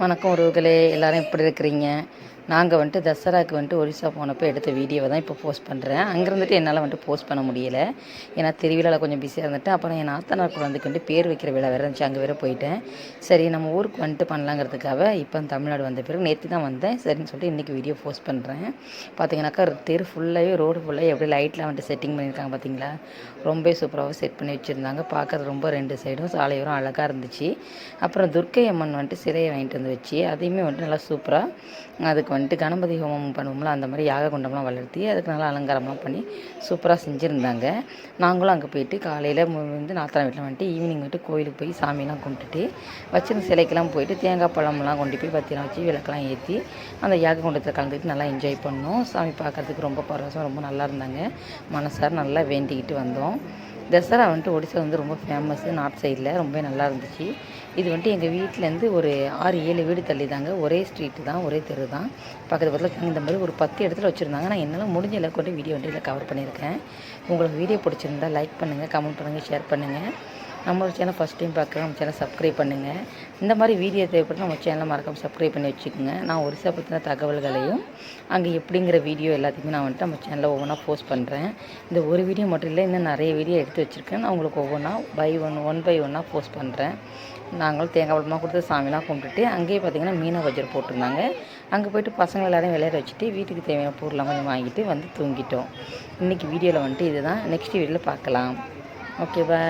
வணக்கம் உறவுகளே எல்லாரும் எப்படி இருக்கிறீங்க? நாங்கள் வந்துட்டு தசராக்கு வந்துட்டு ஒரிசா போனப்போ எடுத்த வீடியோவை தான் இப்போ போஸ்ட் பண்ணுறேன் அங்கேருந்துட்டு என்னால் வந்துட்டு போஸ்ட் பண்ண முடியலை. ஏன்னா திருவிழாவில் கொஞ்சம் பிஸியாக இருந்துட்டு அப்புறம் என் நாத்தனார் குழந்தைக்கு வந்துட்டு பேர் வைக்கிற விழா வேறு இருந்துச்சு அங்கே வேறு போயிட்டேன். சரி நம்ம ஊருக்கு வந்துட்டு பண்ணலாங்கிறதுக்காக இப்போ தமிழ்நாடு வந்த பிறகு நேற்று தான் வந்தேன். சரின்னு சொல்லிட்டு இன்றைக்கி வீடியோ போஸ்ட் பண்ணுறேன் பார்த்தீங்கன்னாக்கா தெரு ஃபுல்லாகவே ரோடு ஃபுல்லாக எப்படி லைட்லாம் வந்துட்டு செட்டிங் பண்ணியிருக்காங்க பார்த்தீங்களா ரொம்ப சூப்பராக செட் பண்ணி வச்சுருந்தாங்க. பார்க்கறது ரொம்ப ரெண்டு சைடும் சாலையோரம் அழகாக இருந்துச்சு. அப்புறம் துர்க்கை அம்மன் வந்துட்டு சிலையை வாங்கிட்டு வந்து வச்சு அதையுமே வந்துட்டு நல்லா சூப்பராக அதுக்கு வந்துட்டு கணபதி ஹோமம் பண்ணுவோம்ல அந்த மாதிரி யாக குண்டம்லாம் வளர்த்தி அதுக்கு நல்லா அலங்காரம்லாம் பண்ணி சூப்பராக செஞ்சுருந்தாங்க. நாங்களும் அங்கே போயிட்டு காலையில் வந்து நாத்தனா வீட்டில் வந்துட்டு ஈவினிங் வந்துட்டு கோயிலுக்கு போய் சாமிலாம் கும்பிட்டுட்டு வச்சிருந்த சிலைக்கெல்லாம் போயிட்டு தேங்காய் பழம்லாம் கொண்டு போய் பத்திரம் வச்சு விளக்கெல்லாம் ஏற்றி அந்த யாக குண்டத்தில் கலந்துக்கிட்டு நல்லா என்ஜாய் பண்ணோம். சாமி பார்க்கறதுக்கு ரொம்ப பரவசம் ரொம்ப நல்லா இருந்தாங்க. மனசார நல்லா வேண்டிக்கிட்டு வந்தோம். தசரா வந்துட்டு ஒடிசா வந்து ரொம்ப ஃபேமஸ்ஸு நார்த் சைடில் ரொம்ப நல்லா இருந்துச்சு. இது வந்துட்டு எங்கள் வீட்டிலேருந்து ஒரு ஆறு ஏழு வீடு தள்ளி தாங்க ஒரே ஸ்ட்ரீட்டு தான் ஒரே தெரு தான். பக்கத்து பக்கத்தில் இந்த மாதிரி ஒரு பத்து இடத்துல வச்சுருந்தாங்க. நான் என்னால் முடிஞ்ச அளவுக்கு வந்து வீடியோ வந்து இதில் கவர் பண்ணியிருக்கேன். உங்களுக்கு வீடியோ பிடிச்சிருந்தா லைக் பண்ணுங்கள் கமெண்ட் பண்ணுங்கள் ஷேர் பண்ணுங்கள் நம்ம சேனல் ஃபஸ்ட் டைம் பார்க்குறோம் நம்ம சேனல் சப்ஸ்கிரைப் பண்ணுங்கள் இந்த மாதிரி வீடியோ தேவைப்பட்டு நம்ம சேனலை மறக்காம சப்ஸ்கிரைப் பண்ணி வச்சுக்கோங்க. நான் ஒரிசா பற்றின தகவல்களையும் அங்கே எப்படிங்கிற வீடியோ எல்லாத்தையுமே நான் வந்துட்டு நம்ம சேனலில் ஒவ்வொன்றா போஸ்ட் பண்ணுறேன் இந்த ஒரு வீடியோ மட்டும் இல்லை இன்னும் நிறைய வீடியோ எடுத்து வச்சுருக்கேன். நான் உங்களுக்கு ஒவ்வொன்றா பை ஒன் ஒன் பை ஒன்னாக போஸ்ட் பண்ணுறேன் நாங்களும் தேங்காய் பழமாக கொடுத்து சாமிலாம் கும்பிட்டுட்டு அங்கேயே பார்த்தீங்கன்னா மீனா வஜர் போட்டிருந்தாங்க. அங்கே போயிட்டு பசங்க எல்லாரையும் விளையாட வச்சுட்டு வீட்டுக்கு தேவையான பொருள்லாம் கொஞ்சம் வாங்கிட்டு வந்து தூங்கிட்டோம். இன்றைக்கி வீடியோவில் வந்துட்டு இதுதான். நெக்ஸ்ட் வீடியோவில் பார்க்கலாம். Okay bye